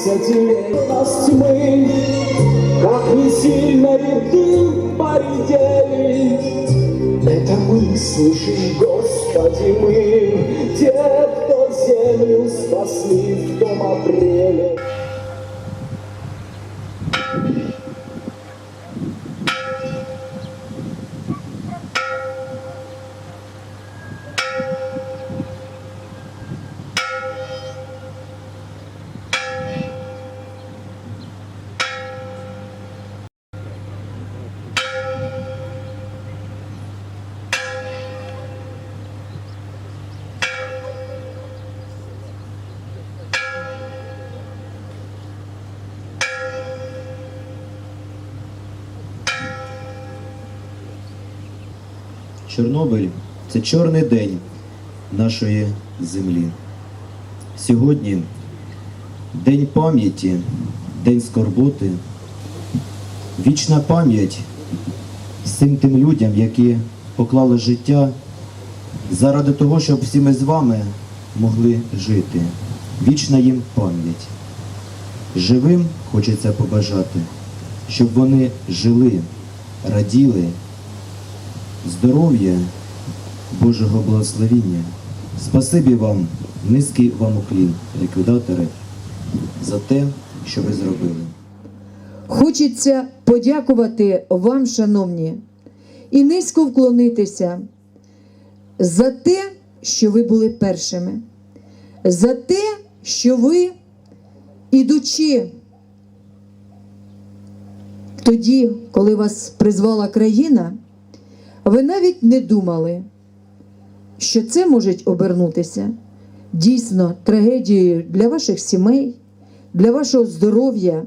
тридцать лет нас тьмы, Как не сильно ряды поредели, Это мы, слышишь, Господи, мы, Те, кто землю спасли в том апреле. Чорнобиль це чорний день нашої землі. Сьогодні день пам'яті, день скорботи, вічна пам'ять всім тим людям, які поклали життя заради того, щоб всі ми з вами могли жити. Вічна їм пам'ять. Живим хочеться побажати, щоб вони жили, раділи здоров'я, Божого благословіння. Спасибі вам, низький вам уклін, ліквідатори, за те, що ви зробили. Хочеться подякувати вам, шановні, і низько вклонитися за те, що ви були першими, за те, що ви, ідучи тоді, коли вас призвала країна, ви навіть не думали, що це може обернутися дійсно трагедією для ваших сімей, для вашого здоров'я.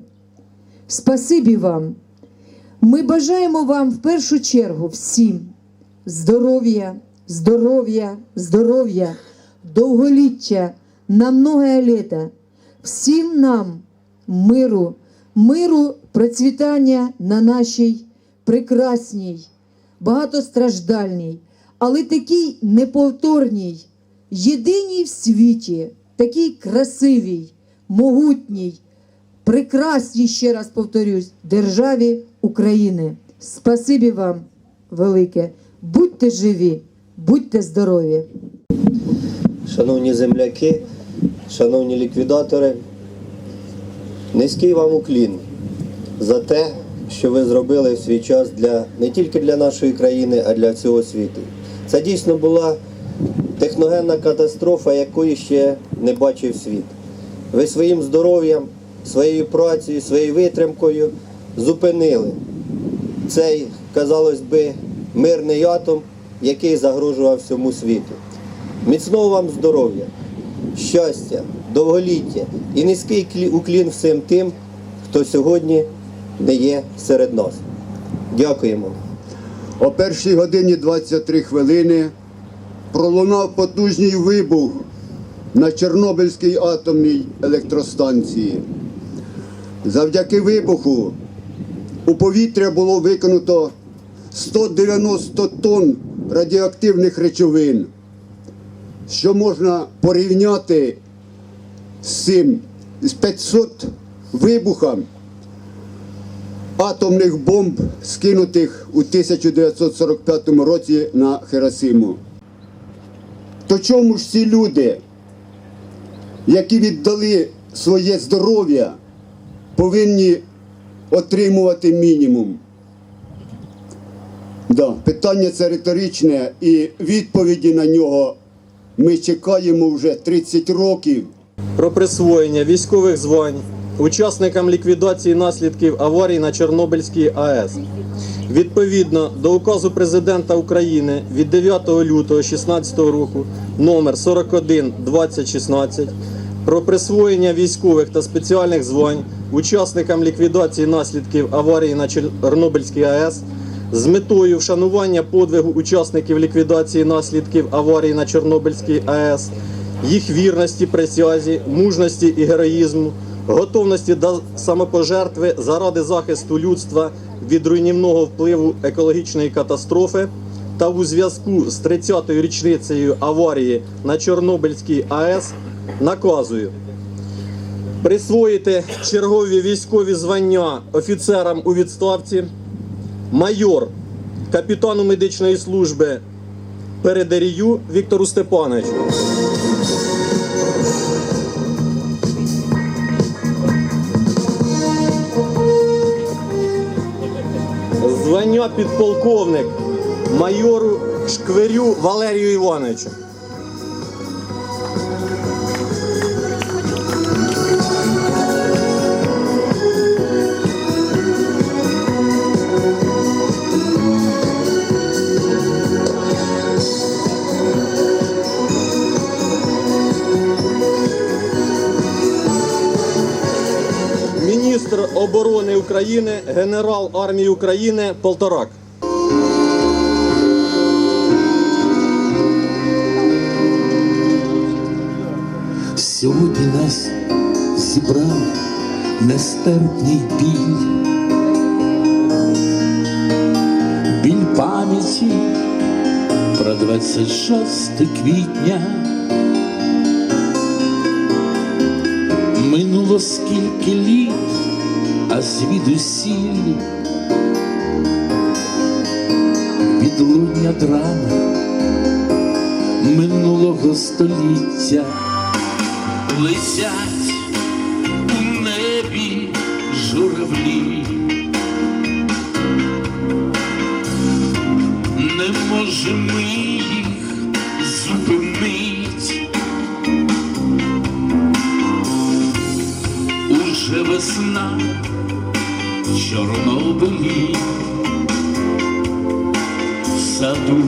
Спасибі вам. Ми бажаємо вам в першу чергу всім здоров'я, здоров'я, здоров'я, довголіття на многое літа. Всім нам миру, миру, процвітання на нашій прекрасній, багатостраждальній, але такій неповторній, єдиній в світі, такій красивій, могутній, прекрасній, ще раз повторюсь, державі України. Спасибі вам велике. Будьте живі, будьте здорові. Шановні земляки, шановні ліквідатори, низький вам уклін за те, що ви зробили в свій час для не тільки для нашої країни, а для всього світу. Це дійсно була техногенна катастрофа, якої ще не бачив світ. Ви своїм здоров'ям, своєю працею, своєю витримкою зупинили цей, казалось би, мирний атом, який загрожував всьому світу. Міцного вам здоров'я, щастя, довголіття і низький уклін всім тим, хто сьогодні не є серед нас. Дякуємо. О першій годині 23 хвилини пролунав потужний вибух на Чорнобильській атомній електростанції. Завдяки вибуху у повітря було викинуто 190 тонн радіоактивних речовин, що можна порівняти з цим з 500 вибухами атомних бомб, скинутих у 1945 році на Хиросиму. То чому ж ці люди, які віддали своє здоров'я, повинні отримувати мінімум? Да, питання це риторичне, і відповіді на нього ми чекаємо вже 30 років. про присвоєння військових звань учасникам ліквідації наслідків аварії на Чорнобильській АЕС. Відповідно до указу президента України від 9 лютого 2016 року номер 41 2016 про присвоєння військових та спеціальних звань учасникам ліквідації наслідків аварії на Чорнобильській АЕС з метою вшанування подвигу учасників ліквідації наслідків аварії на Чорнобильській АЕС, їх вірності, присязі, мужності і героїзму, готовності до самопожертви заради захисту людства від руйнівного впливу екологічної катастрофи та у зв'язку з 30-ю річницею аварії на Чорнобильській АЕС наказую присвоїти чергові військові звання офіцерам у відставці, майор капітану медичної служби Передарію Віктору Степановичу. Звання підполковник майору Шкверю Валерію Івановичу. України, генерал армії України Полторак. Сьогодні нас зібрав нестерпний біль, біль пам'яті про 26 квітня. Минуло скільки літ, а звідусіль відлуння драми минулого століття летять у небі журавлі. Не можемо їх зупинить. Уже весна Чорнобилі, в саду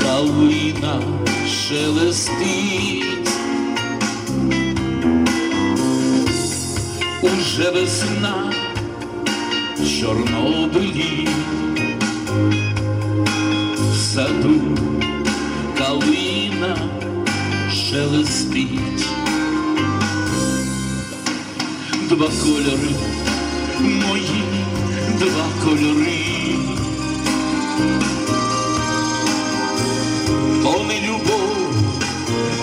калина шелестить. Уже весна в Чорнобилі, в саду калина шелестить. Два кольори, два кольори. То не любов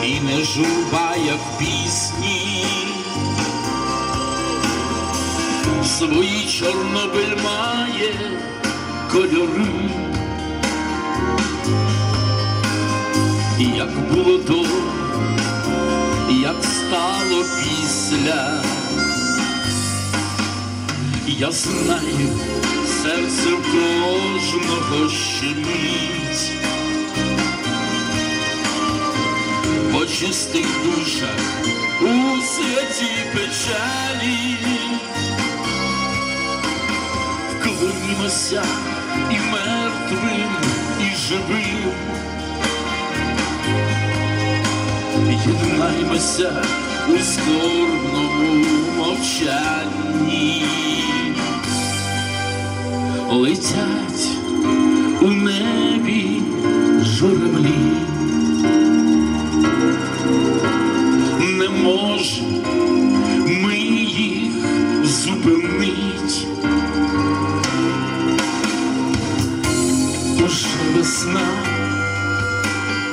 і не журба, як в пісні. Свої Чорнобиль має кольори. Як було до, як стало після. Я знаю, серце в кожного щемить. По чистих душах у святій печалі. Вклонімося і мертвим, і живим. Єднаймося у скорбному мовчанні. Летять у небі журавлі. Не можемо ми їх зупинить. Уже весна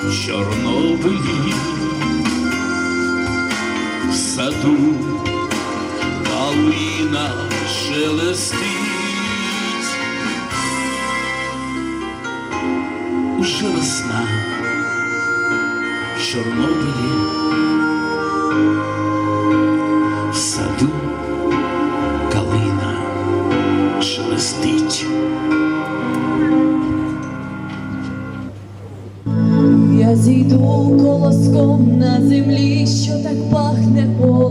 в Чорнобилі, в саду калина шелестить. Уже весна в Чорнобилі, в саду калина шелестить. Я зійду колоском на землі, що так пахне поле.